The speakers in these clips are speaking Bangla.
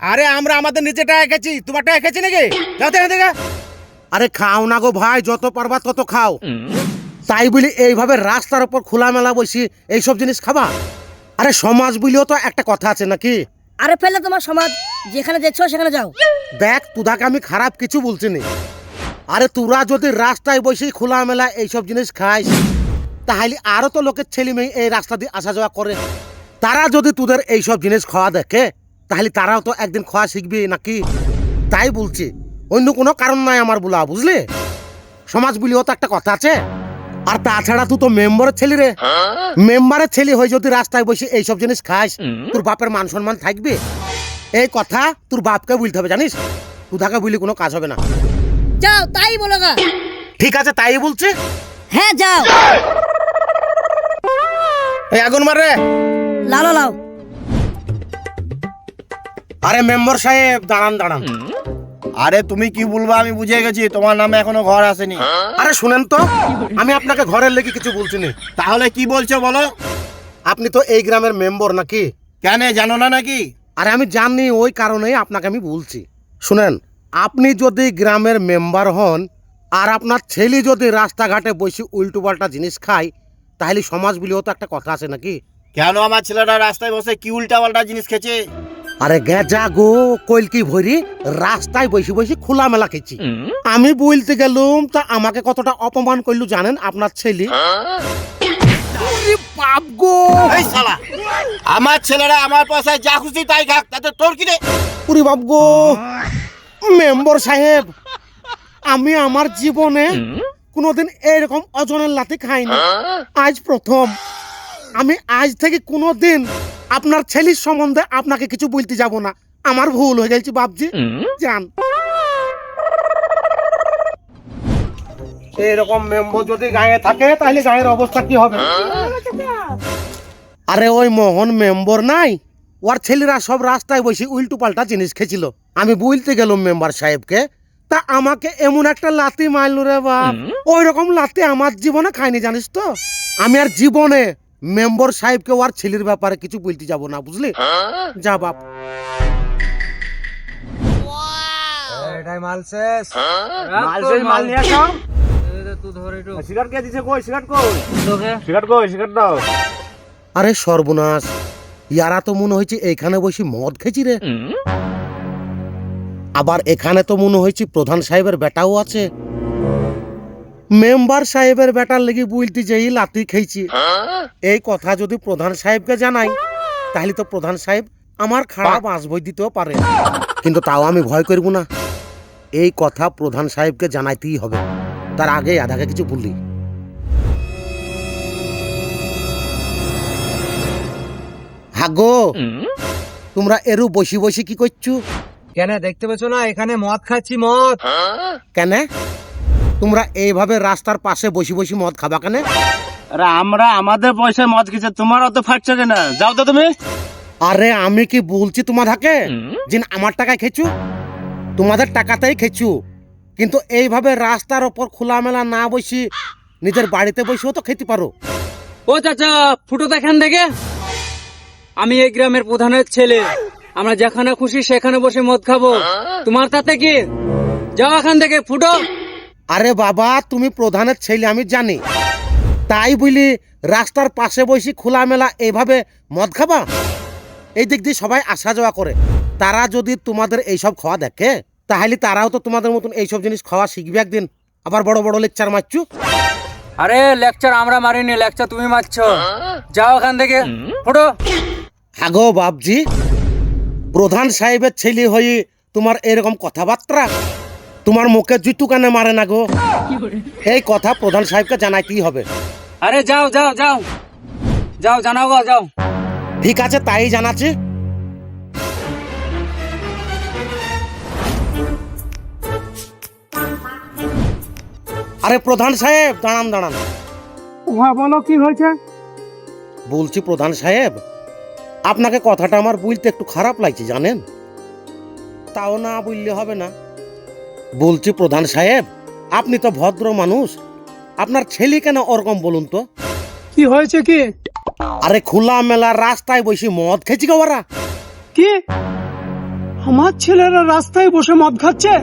আরে আমরা আমাদের নিজে টাকা খেয়েছি। তোমার টাকা খেয়েছি নাকি? থেকে থেকে। আরে খাও না গো ভাই যত পারবা তত খাও। তাই বলি এইভাবে রাস্তার উপর খোলামেলা বসি এইসব জিনিস খাবা। আরে সমাজ বলিও তো একটা কথা আছে নাকি? আরে ফেলে তোমার সমাজ যেখানে দেখছ সেখানে যাও। দেখ তুদাকে আমি খারাপ কিছু বলছি নি। আরে তোরা যদি রাস্তায় বসে খোলামেলা এইসব জিনিস খাইস তাহলে আরও তো লোকের ছেলে মেয়ে এই রাস্তা দিয়ে আসা যাওয়া করে। তারা যদি তোদের এইসব জিনিস খাওয়া দেখে তাহলে তারাও তো একদিন খাওয়া শিখবে নাকি? তাই বলছি অন্য কোনো কারণ নাই আমার বলা বুঝলি? সমাজ বলিও তো একটা কথা আছে। আর তাছাড়া তুই তো মেম্বারের ছেলে রে। মেম্বারের ছেলে হয়ে যদি রাস্তায় বসে এইসব জিনিস খাস তোর বাপের মান সম্মান থাকবে? এই কথা তোর বাপকে বলতে হবে জানিস? তুধাকে বলি কোনো কাজ হবে না। যাও তাই বলো গা। ঠিক আছে তাই বলছে? হ্যাঁ যাও। এই আগুন মারে লালো লাও। আরে মেম্বার সাহেব দাঁড়ান দাঁড়ান। আরে তুমি কি বলবা আমি বুঝে গেছি তোমার নামে এখনও ঘর আসেনি। আরে শুনেন তো আমি আপনাকে ঘরের লেগে কিছু বলছি না তাহলে কি বলছো বলো? আপনি তো এই গ্রামের মেম্বার নাকি? কেন জানো না নাকি? আরে আমি জানি ওই কারণেই আপনাকে আমি বলছি। শুনেন আপনি যদি গ্রামের মেম্বার হন আর আপনার ছেলে যদি রাস্তাঘাটে বসে উল্টো পাল্টা জিনিস খায় তাহলে সমাজ বলেও তো একটা কথা আছে নাকি? কেন আমার ছেলেটা রাস্তায় বসে কি উল্টা পাল্টা জিনিস খেছে আরে গেজা গো কইলকি ভরি? রাস্তায় বসে বসে খোলামেলা খেয়েছি। আমি বলতে গেলুম তা আমাকে কতটা অপমান করলু জানেন আপনার ছেলে? বাপ গো! এই শালা! আমার ছেলেরা আমার পয়সায় যা খুশি তাই খাক তাতে তোর কি রে? ওরে বাপ গো! মেম্বার সাহেব আমি আমার জীবনে কোনোদিন এরকম ওজনের লাথি খাইনি। আজ প্রথম। আমি আজ থেকে কোনোদিন আপনার ছেলের সম্বন্ধে আপনাকে কিছু বলতে যাব না। আমার ভুল হয়ে গেছে বাপজি। জান এরকম মেম্বার যদি গায়ে থাকে তাহলে গায়ের অবস্থা কি হবে? আরে ওই মোহন মেম্বার নাই। ওর ছেলেরা সব রাস্তায় বসে উল্টো পাল্টা জিনিস খেছিল আমি বলতে গেলাম মেম্বার সাহেবকে তা আমাকে এমন একটা লাতি মারলো রে বাপ। ওই রকম লাতি আমার জীবনে খাইনি জানিস তো? আমি আর জীবনে মেম্বার সাহেবকে ওর ছেলের ব্যাপারে কিছু বলতে যাব না বুঝলি? যা বাপ। এটাই মাল শেষ। মাল নিয়ে আসো। তুই ধর একটু। সিগারেট কে দিছে কই? সিগারেট কই? সিগারেট কই? সিগারেট দাও। আরে সর্বনাশ ইয়ারা তো মনে হয়েছে এখানে বসে মদ খেছি রে। আবার এখানে তো মনে হয়েছে প্রধান সাহেবের বেটাও আছে। মেম্বার সাহেবের বেটার লেগে বলতে যেই লাতি খেয়েছি এই কথা যদি প্রধান সাহেবকে জানাই তাহলে তো প্রধান সাহেব আমার খারাপ আঁসবই দিতেও পারে। কিন্তু তাও আমি ভয় করব না। এই কথা প্রধান সাহেবকে জানাইতেই হবে। তার আগে আধাকে কিছু বললি হাগো তোমরা এরু বসি বসি কি করছ? কেন দেখতে পেছো না? এখানে মদ খাচ্ছি মদ। কেন? তোমরা এইভাবে রাস্তার পাশে বসি বসি মদ খাবা কেন? আরে আমরা আমাদের পয়সায় মদ খেছে তোমার অত ফাটছে কেন? যাও তো তুমি। আরে আমি কি বলছি তোমাদেরকে? যে আমার টাকায় খেছু তোমাদের টাকাতেই খেছু কিন্তু এইভাবে রাস্তার ওপর খোলামেলা না বসি নিজের বাড়িতে বসেও তো খেতে পারো। ও চাচা ফুটো দেখান দেখে আমি এই গ্রামের প্রধানের ছেলে। আমরা যেখানে খুশি সেখানে বসে মদ খাব। তোমার তাতে কি? যাও এখান থেকে ফুটো। আরে বাবা তুমি প্রধানের ছেলে আমি জানি। তাই বলি রাস্তার পাশে বসে খোলামেলা এইভাবে মদ খাবা? এই দিক দিয়ে সবাই আসা যাওয়া করে। তারা যদি তোমাদের এইসব খাওয়া দেখে তাহলে তারাও তো তোমাদের মতন এইসব জিনিস খাওয়া শিখবে একদিন। আবার বড় বড় লেকচার মারছু? আরে লেকচার আমরা মারিনি লেকচার তুমি মারছো। যাও এখান থেকে। ফুটো আগো বাপজি প্রধান সাহেবের ছেলে হয়ে তোমার এরকম কথাবার্তা? তোমার মুখে জুতু কানে মারে না গো? এই কথা প্রধান সাহেবকে জানাইতেই হবে। আরে যাও যাও যাও। যাও জানাও গো যাও। ঠিক আছে তাই জানাচ্ছি। আরে প্রধান সাহেব দাঁড়ান দাঁড়ান। বলো কি হয়েছে? বলছি প্রধান সাহেব আপনাকে কথাটা আমার বলতে একটু খারাপ লাগছে জানেন? তাও না বললে হবে না। বলছি প্রধান সাহেব আপনি তো ভদ্র মানুষ। আপনার ছেলে কেন ওরকম বলুন তো? কি হয়েছে কি? আরে খোলা মেলা রাস্তায় বসে মদ খেয়েছি গো ওরা? কি? আমার ছেলেরা রাস্তায় বসে মদ খাচ্ছে?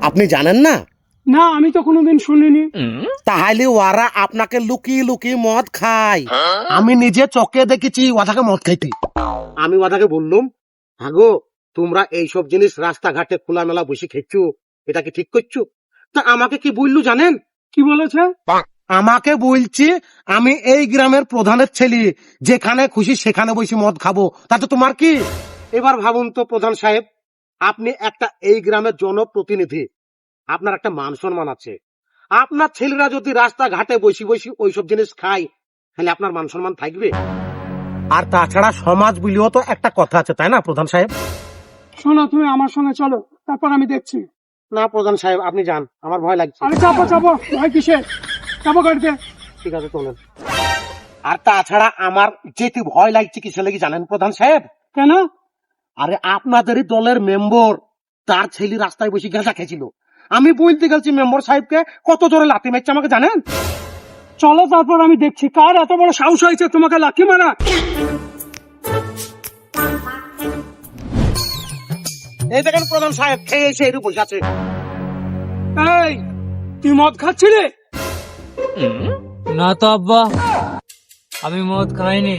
আপনি জানেন না? না আমি তো কোনোদিন শুনিনি। তাহলে ওরা আপনাকে লুকিয়ে লুকিয়ে মদ খায়। আমি নিজে চোখে দেখেছি ওদাকে মদ খাইতে। আমি ওদাকে বললাম আগো তোমরা এইসব জিনিস রাস্তাঘাটে খোলামেলা বসে খেচ্ছো এটা কি ঠিক করছ? তা আমাকে কি বললু জানেন? কি বলেছে? আমাকে বলছি আমি এই গ্রামের প্রধানের ছেলে যেখানে খুশি সেখানে বসে মদ খাব। তাতে তোমার কি? এবার ভাবুন তো প্রধান সাহেব আপনি একটা এই গ্রামের জনপ্রতিনিধি। আপনার একটা মান সম্মান আছে। আপনার ছেলেরা যদি রাস্তাঘাটে বসে বসে ওইসব জিনিস খায় তাহলে আপনার মান সম্মান থাকবে। আর তাছাড়া সমাজ বলিও তো একটা কথা আছে তাই না প্রধান সাহেব? শোনো তুমি আমার সঙ্গে চলো তারপর আমি দেখছি। না প্রধান সাহেব আপনি যান। আমার ভয় লাগছে। আরে চাপো চাপো। ভয় কিসে চাপো গাড়িতে। ঠিক আছে চলেন। আর তাছাড়া আমার যেতে ভয় লাগছে কিসে লেগে জানেন প্রধান সাহেব? কেন? আরে আপনাদেরই দলের মেম্বার তার ছেলে রাস্তায় বসে গেঁজা খেয়েছিল। আমি বলতে গেছি মেম্বার সাহেবকে কত জোরে লাথি মারছে আমাকে জানেন? চলো তারপর আমি দেখছি। কার এত বড় সাহস হয়েছে তোমাকে লাথি মারা এই দেখেন প্রধান সাহেব খেয়ে এসে এরু বসে আছে। এই তুই মদ খাচ্ছিলি? না তো আব্বা আমি মদ খাইনি।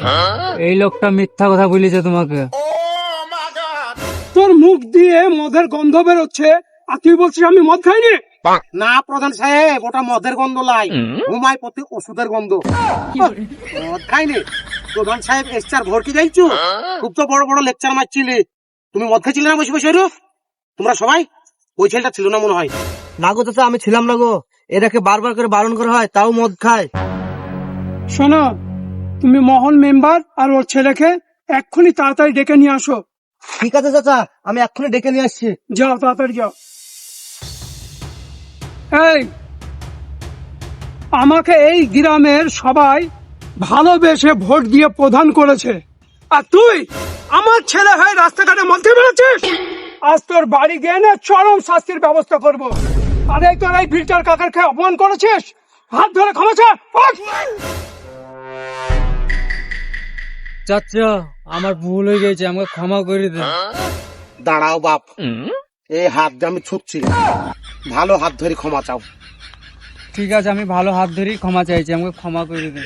এই লোকটা মিথ্যা কথা বলেছে তোমাকে। তোর মুখ দিয়ে মদের গন্ধ বেরোচ্ছে আর তুই বলছিস আমি মদ খাইনি? না প্রধান সাহেব ওটা মদের গন্ধ লাই। ঘুমায় প্রতি ওষুধের গন্ধ। মদ খাইনি। প্রধান সাহেব এসচার ভরকি যাইছু খুব তো বড় বড় লেকচার মারছিলি। তুমি মদ খাইছিলে না বসে বসে এরু? তোমরা সবাই? ওই ছেলেটা ছিল না মনে হয়। না গো চাচা আমি ছিলাম না গো। এটাকে বারবার করে বারণ করা হয় তাও মদ খায়। শোনো তুমি মোহন মেম্বার আর ওর ছেলেকে এক্ষুনি তাড়াতাড়ি ডেকে নিয়ে আসো। ঠিক আছে চাচা আমি এক্ষুনি ডেকে নিয়ে আসছি। যাও তাড়াতাড়ি যাও। এই আমাকে এই গ্রামের সবাই ভালোবেসে ভোট দিয়ে প্রধান করেছে। আর তুই? আমার ছেলে হয়ে রাস্তাঘাটে মধ্যে বেরোচ্ছিস আজ তোর বাড়ি গিয়ে না চরম শাস্তির ব্যবস্থা করব। আর এই তোর এই ফিল্টার কাকারকে অপমান করেছিস? হাত ধরে ক্ষমা চা! চাচা আমার ভুল হয়ে গেছে আমাকে ক্ষমা করে দে। দাঁড়াও বাপ। এই হাত দিয়ে আমি ছুটছি। ভালো হাত ধরে ক্ষমা চাও। ঠিক আছে আমি ভালো হাত ধরেই ক্ষমা চাইছি আমাকে ক্ষমা করে দে।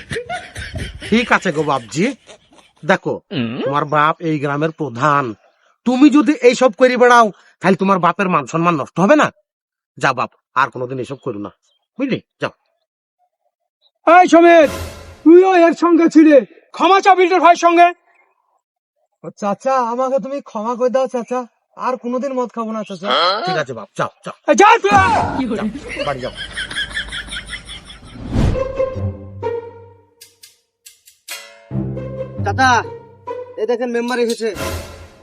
ঠিক আছে গো বাপজি। দেখো তোমার বাপ এই গ্রামের প্রধান। তুমি যদি এইসব করে বেড়াও তাহলে তোমার বাপের মান সম্মান নষ্ট হবে না? যা বাপ আর কোনোদিন এসব করো না। বুঝলি? যাও। এই সমেত তুইও এর সঙ্গে ছিলে। ক্ষমা চা বিল্ডার ভাইয়ের সঙ্গে। চাচা আমাকে তুমি ক্ষমা করে দাও চাচা। আর কোনোদিন মদ খাব না চাচা। ঠিক আছে বাপ। যাও যাও। এই যা তুই! বাড়ি যাও। চাচা এই দেখেন মেম্বার এসেছে।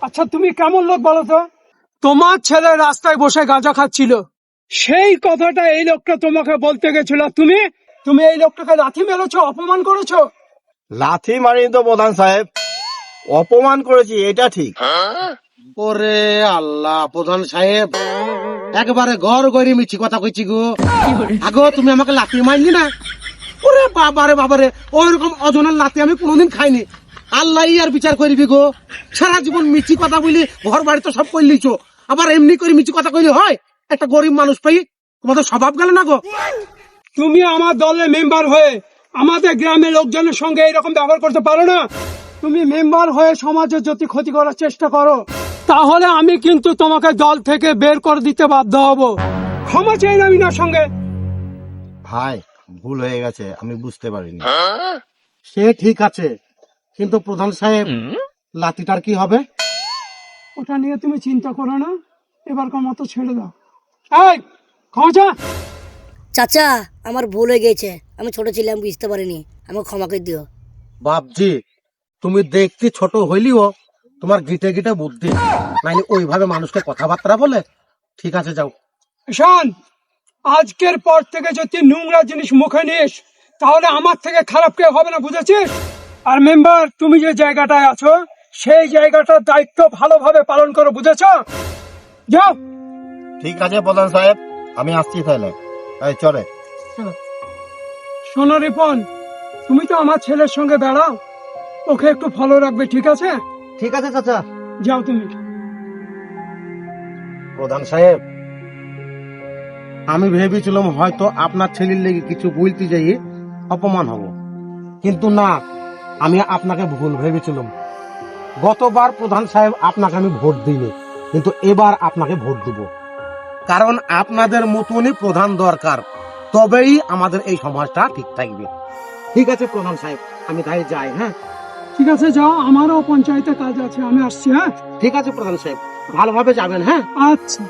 আচ্ছা তুমি কেমন লোক বলো তো? তোমার ছেলে রাস্তায় বসে গাঁজা খাচ্ছিল। সেই কথাটা এই লোকটা তোমাকে বলতে গেছিল। তুমি? তুমি এই লোকটাকে লাথি মেরেছো অপমান করেছ? লাথি মারিনি তো প্রধান সাহেব। অপমান করেছি এটা ঠিক। ওরে আল্লাহ প্রধান সাহেব। একবারে ঘর গড়ি মিছি কথা কইছি গো। আগো তুমি আমাকে লাথি মারলি না? ওরে বাবারে বাবারে ওইরকম অজনের লাথি আমি কোনোদিন খাইনি। আল্লাহ আর বিচার করবি গো। সারা জীবন মিছি কথা বলি ঘর বাড়ি তো সব করলিছ আবার এমনি করে মিছি কথা কইলে হয়? একটা গরিব মানুষ পাই তোমাদের স্বভাব গেল না গো? তুমি আমার দলের মেম্বার হয়ে আমাদের গ্রামের লোকজনের সঙ্গে এরকম ব্যবহার করতে পারো না? তুমি মেম্বার হয়ে সমাজের যদি ক্ষতি করার চেষ্টা করো তাহলে আমি কিন্তু তোমাকে দল থেকে বের করে দিতে বাধ্য হব। ক্ষমা চাই না মিনার সঙ্গে। ভাই ভুল হয়ে গেছে আমি বুঝতে পারিনি। সে ঠিক আছে কিন্তু প্রধান সাহেব লাতিটার কি হবে? ওটা নিয়ে তুমি চিন্তা করো না। এবারকার মতো ছেড়ে দাও। এই চা চাচা আমার ভুল হয়ে গেছে। আমি ছোট ছিলাম বুঝতে পারিনি। আমাকে ক্ষমা করে দিও। বাপজি তুমি দেখতে ছোট হইলিও তোমার গিটে গিটে বুদ্ধি। নাইলে ওইভাবে মানুষকে কথাবার্তা বলে? ঠিক আছে যাও। শোন আজকের পর থেকে যদি নোংরা জিনিস মুখে নিস তাহলে আমার থেকে খারাপ কেউ হবে না বুঝেছিস? আর মেম্বার তুমি যে জায়গাটায় আছো সেই জায়গাটার দায়িত্ব ভালোভাবে পালন করো বুঝেছ? যাও। ঠিক আছে প্রধান সাহেব আমি আসছি তাহলে। এই চলে। শোনো রিপন তুমি তো আমার ছেলের সঙ্গে বেড়াও। ওকে একটু ফলো রাখবে ঠিক আছে? ঠিক আছে চাচা। যাও তুমি। প্রধান সাহেব। আমি ভেবেছিলাম হয়তো আপনার ছেলের লেগে কিছু বলতে যাই অপমান হব। কিন্তু না আমি আপনাকে ভুল ভেবেছিলাম। গতবার প্রধান সাহেব আপনাকে আমি ভোট দিইনি কিন্তু এবার আপনাকে ভোট দিব। কারণ আপনাদের মতনই প্রধান দরকার তবেই আমাদের এই সমাজটা ঠিক থাকবে। ঠিক আছে প্রধান সাহেব আমি তাই যাই হ্যাঁ? ঠিক আছে যাও আমারও পঞ্চায়েতে কাজ আছে আমি আসছি হ্যাঁ? ঠিক আছে প্রধান সাহেব ভালোভাবে যাবেন হ্যাঁ? আচ্ছা।